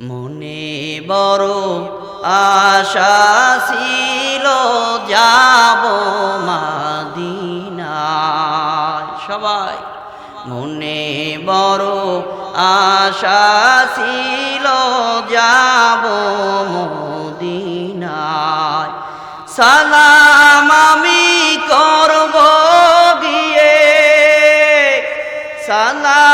মনে বড় আশা ছিল, যাব মাদিনায়। সবাই, মনে বড় আশা ছিল, যাব মদিনায়। সালাম আমি করব গিয়ে, সালাম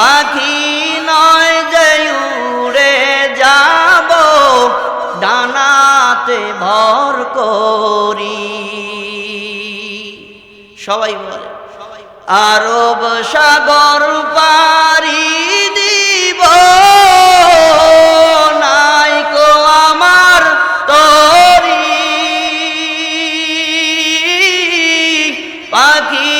পাখি নয় যে উড়ে যাব, ডানাতে ভর করি। সবাই বলে, আরব সাগর পারি দিব পাখি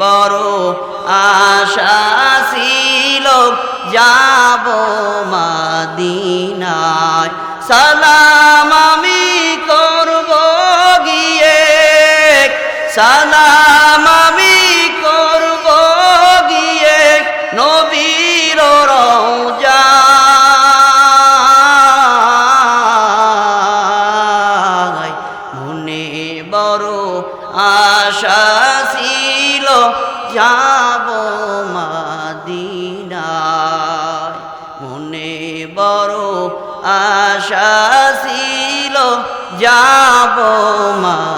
বড় আশা ছিল যাব মাদিনায়। সালাম আমি করব গিয়ে। সালাম যাব মাদিনায়। মনে বড় আশা ছিল যাব মাদিনায়